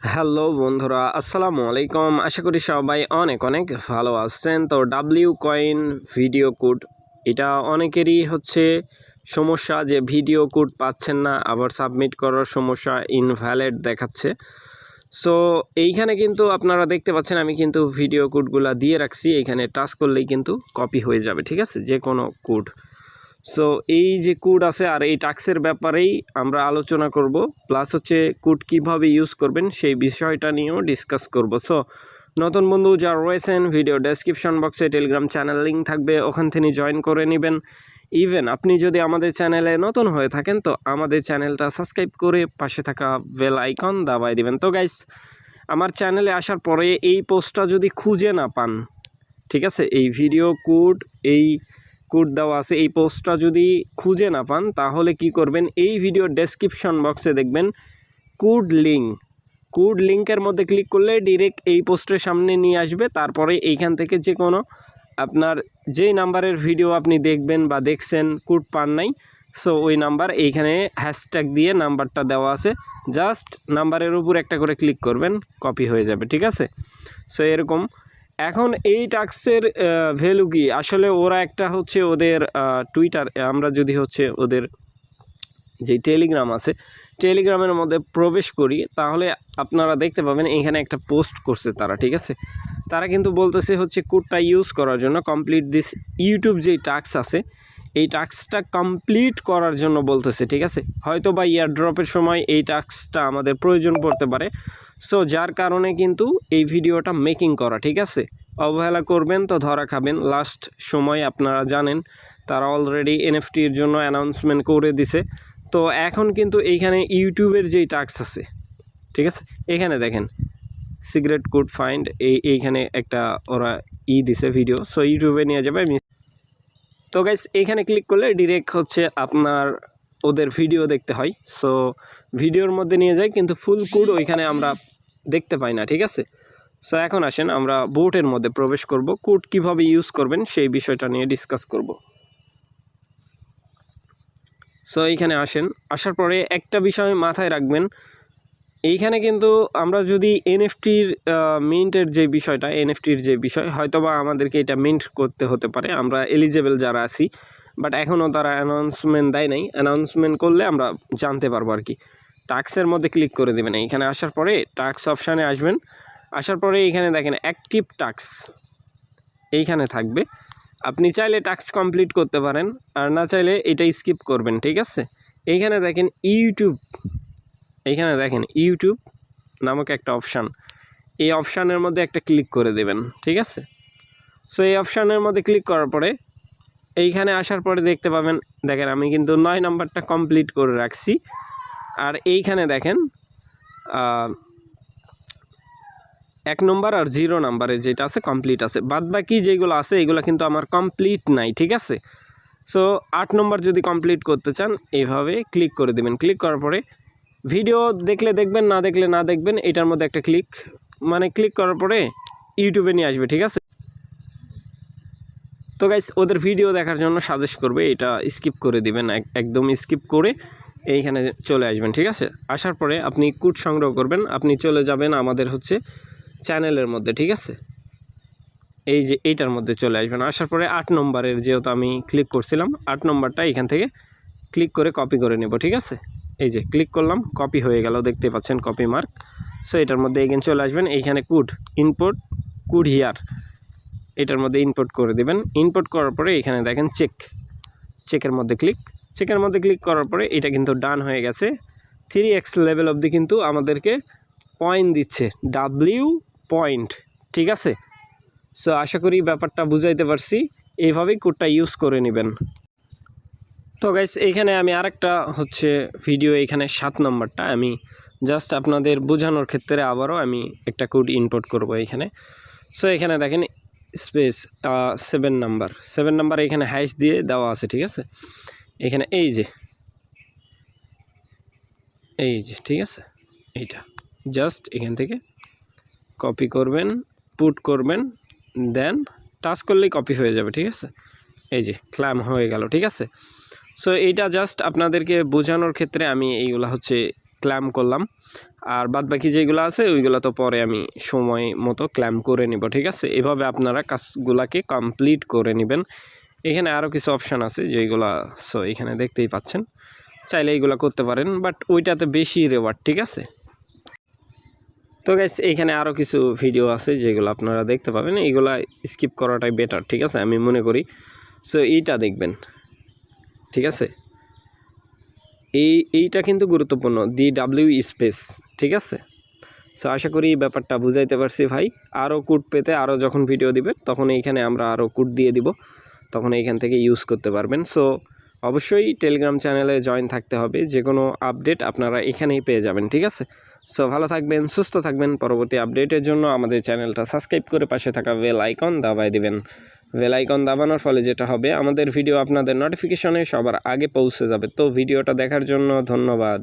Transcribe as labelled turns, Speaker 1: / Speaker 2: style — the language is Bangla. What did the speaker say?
Speaker 1: হ্যালো বন্ধুরা, আসসালামু আলাইকুম। আশা করি সবাই অনেক অনেক ভালো আছেন। তো ডাব্লিউ কয়েন ভিডিও কোড এটা অনেকেরই হচ্ছে সমস্যা যে ভিডিও কোড পাচ্ছেন না, আবার সাবমিট করার সমস্যা ইনভ্যালিড দেখাচ্ছে। সো এইখানে কিন্তু আপনারা দেখতে পাচ্ছেন, আমি কিন্তু ভিডিও কোডগুলো দিয়ে রাখছি। এইখানে টাচ করলেই কিন্তু কপি হয়ে যাবে, ঠিক আছে? যে কোনো কোড সো এই যে কোড আছে আর এই টাক্সের ব্যাপারেই আমরা আলোচনা করব প্লাস হচ্ছে কোড কীভাবে ইউজ করবেন সেই বিষয়টা নিয়েও ডিসকাস করব। সো নতুন বন্ধু যা রয়েছেন ভিডিও ডেসক্রিপশন বক্সে টেলিগ্রাম চ্যানেল লিঙ্ক থাকবে, ওখান থেকে জয়েন করে নেবেন। ইভেন আপনি যদি আমাদের চ্যানেলে নতুন হয়ে থাকেন, তো আমাদের চ্যানেলটা সাবস্ক্রাইব করে পাশে থাকা বেল আইকন দাবাই দিবেন। তো গাইস আমার চ্যানেলে আসার পরে এই পোস্টটা যদি খুঁজে না পান, ঠিক আছে? এই ভিডিও কোড এই কোড দেওয়া আছে, এই পোস্টটা যদি খুঁজে না পান, তাহলে কি করবেন, এই ভিডিও ডেসক্রিপশন বক্সে দেখবেন কোড লিঙ্ক। কোড লিঙ্কের মধ্যে ক্লিক করলে ডিরেক্ট এই পোস্টের সামনে নিয়ে আসবে, তারপরে এইখান থেকে যে কোনো আপনার যেই নাম্বারের ভিডিও আপনি দেখবেন বা দেখছেন, কোড পান নাই সো ওই নাম্বার এইখানে হ্যাশট্যাগ দিয়ে নাম্বারটা দেওয়া আছে জাস্ট নাম্বারের উপর একটা করে ক্লিক করবেন কপি হয়ে যাবে, ঠিক আছে? সো এরকম এখন এই টাক্সের ভ্যালু কি? আসলে ওরা একটা হচ্ছে ওদের টুইটার আমরা যদি হচ্ছে ওদের যে টেলিগ্রাম আছে টেলিগ্রামের মধ্যে প্রবেশ করি, তাহলে আপনারা দেখতে পাবেন এখানে একটা পোস্ট করছে তারা, ঠিক আছে? তারা কিন্তু বলতেছে হচ্ছে কোডটা ইউজ করার জন্য কমপ্লিট দিস ইউটিউব যেই টাক্স আছে এই টাস্কটা কমপ্লিট করার জন্য বলতেছে, ঠিক আছে? হয়তো বা ইয়ার ড্রপের সময় এই টাস্কটা আমাদের প্রয়োজন পড়তে পারে। সো যার কারণে কিন্তু এই ভিডিওটা মেকিং করা, ঠিক আছে? অবহেলা করবেন তো ধরা খাবেন। লাস্ট সময় আপনারা জানেন, তারা অলরেডি এনএফটির জন্য অ্যানাউন্সমেন্ট করে দিছে। তো এখন কিন্তু এইখানে ইউটিউবের যেই টাস্ক আছে, ঠিক আছে? এখানে দেখেন সিগারেট কোড ফাইন্ড এই, এইখানে একটা ওরা ই দিছে ভিডিও সো ইউটিউবে নিয়ে যাবে তো গাইস এখানে ক্লিক করলে ডিরেক্ট হচ্ছে আপনার ওদের ভিডিও দেখতে হয়। সো ভিডিওর মধ্যে নিয়ে যায় কিন্তু ফুল কোড ওইখানে আমরা দেখতে পাই না, ঠিক আছে? সো এখন আসেন, আমরা বোটের মধ্যে প্রবেশ করব। কোড কীভাবে ইউজ করবেন, সেই বিষয়টা নিয়ে ডিসকাস করব। সো এইখানে আসেন। আসার পরে একটা বিষয় মাথায় রাখবেন এইখানে কিন্তু আমরা যদি এনএফটির মিন্টের যে বিষয়টা, এনএফটির যে বিষয়, হয়তোবা আমাদেরকে এটা মিন্ট করতে হতে পারে। আমরা এলিজেবল যারা আছি বাট এখনও তারা অ্যানাউন্সমেন্ট দেয় নাই। অ্যানাউন্সমেন্ট করলে আমরা জানতে পারব আর কি। টাক্সের মধ্যে ক্লিক করে দেবেন। এইখানে আসার পরে টাক্স অপশানে আসবেন। আসার পরে এইখানে দেখেন অ্যাক্টিভ টাক্স এইখানে থাকবে। আপনি চাইলে টাক্স কমপ্লিট করতে পারেন, আর না চাইলে এটা স্কিপ করবেন, ঠিক আছে? এইখানে দেখেন ইউটিউব এইখানে দেখেন ইউটিউব নামক একটা অপশান এই অপশানের মধ্যে একটা ক্লিক করে দেবেন, ঠিক আছে? সো এই অপশানের মধ্যে ক্লিক করার পরে, এইখানে আসার পরে দেখতে পাবেন, দেখেন আমি কিন্তু নয় নাম্বারটা কমপ্লিট করে রাখছি। আর এইখানে দেখেন এক নম্বর আর জিরো নাম্বারে যেটা আছে কমপ্লিট আছে। বাদ বাকি যেগুলো আছে, এগুলো কিন্তু আমার কমপ্লিট নাই, ঠিক আছে? সো আট নম্বর যদি কমপ্লিট করতে চান, এইভাবে ক্লিক করে দেবেন। ক্লিক করার পরে ভিডিও দেখলে দেখবেন, না দেখলে না দেখবেন, এটার মধ্যে একটা ক্লিক মানে ক্লিক করার পরে ইউটিউবে নিয়ে আসবে, ঠিক আছে? তো গাইস ওদের ভিডিও দেখার জন্য সাজেস্ট করবে, এটা স্কিপ করে দিবেন একদম স্কিপ করে এইখানে চলে আসবেন, ঠিক আছে? আসার পরে আপনি কুট সংগ্রহ করবেন, আপনি চলে যাবেন আমাদের হচ্ছে চ্যানেলের মধ্যে, ঠিক আছে? এই যে এইটার মধ্যে চলে আসবেন, আসার পরে আট নম্বরের যেহেতু আমি ক্লিক করছিলাম, আট নম্বরটা এখান থেকে ক্লিক করে কপি করে নেব, ঠিক আছে? এই যে ক্লিক করলাম কপি হয়ে গেল, দেখতে পাচ্ছেন কপি মার্ক সো এটার মধ্যে এগেন চলে আসবেন, এইখানে কুড ইনপুট কুড হিয়ার এটার মধ্যে ইনপুট করে দেবেন। ইনপুট করার পরে এখানে দেখেন চেক চেকের মধ্যে ক্লিক চেকের মধ্যে ক্লিক করার পরে এটা কিন্তু ডান হয়ে গেছে। থ্রি এক্স লেভেল অবধি কিন্তু আমাদেরকে পয়েন্ট দিচ্ছে। ডাব্লিউ পয়েন্ট ঠিক আছে? সো আশা করি ব্যাপারটা বুঝাইতে পারছি। এইভাবেই কোডটা ইউজ করে নেবেন। তো গাইস এইখানে আমি আরেকটা হচ্ছে ভিডিও এখানে সাত নম্বরটা। আমি জাস্ট আপনাদের বোঝানোর ক্ষেত্রে আবারও আমি একটা কোড ইনপুট করব এখানে। সো এখানে দেখেন space seven number seven number এখানে হ্যাশ দিয়ে দেওয়া আছে, ঠিক আছে? এখানে এই যে এই যে, ঠিক আছে? এইটা। জাস্ট এখান থেকে কপি করবেন পুট করবেন দেন টাচ করলেই কপি হয়ে যাবে, ঠিক আছে? এই যে ক্ল্যাম হয়ে গেল, ঠিক আছে? সো এইটা জাস্ট আপনাদেরকে বোঝানোর ক্ষেত্রে আমি এইগুলো হচ্ছে ক্ল্যাম করলাম। আর বাদ বাকি যেগুলো আছে, ওইগুলো তো পরে আমি সময় মতো ক্ল্যাম করে নিব, ঠিক আছে? এভাবে আপনারা কাজগুলাকে কমপ্লিট করে নেবেন। এখানে আরও কিছু অপশান আছে যেগুলো সো এখানে দেখতেই পাচ্ছেন। চাইলে এইগুলো করতে পারেন বাট ওইটাতে বেশি রেওয়ার্ড ঠিক আছে? তো গাইস এখানে আরও কিছু ভিডিও আছে যেগুলো আপনারা দেখতে পাবেন। এইগুলা স্কিপ করাটাই বেটার ঠিক আছে? আমি মনে করি। সো এইটা দেখবেন। ঠিক আছে? এই, এইটা কিন্তু গুরুত্বপূর্ণ দি ডাব্লিউ স্পেস ঠিক আছে? সো আশা করি ব্যাপারটা বুঝাইতে পারছি ভাই। আরও কুট পেতে আরও যখন ভিডিও দিবে, তখন এইখানে আমরা আরও কুট দিয়ে দিব। তখন এইখান থেকে ইউজ করতে পারবেন। সো অবশ্যই টেলিগ্রাম চ্যানেলে জয়েন থাকতে হবে। যে কোনো আপডেট আপনারা এখানেই পেয়ে যাবেন, ঠিক আছে? সো ভালো থাকবেন, সুস্থ থাকবেন। পরবর্তী আপডেটের জন্য আমাদের চ্যানেলটা সাবস্ক্রাইব করে পাশে থাকা বেল আইকন দাবায় দিবেন। বেল আইকন দাবানোর ফলে যেটা হবে, আমাদের ভিডিও আপনাদের নোটিফিকেশনে সবার আগে পৌঁছে যাবে। তো ভিডিওটা দেখার জন্য ধন্যবাদ।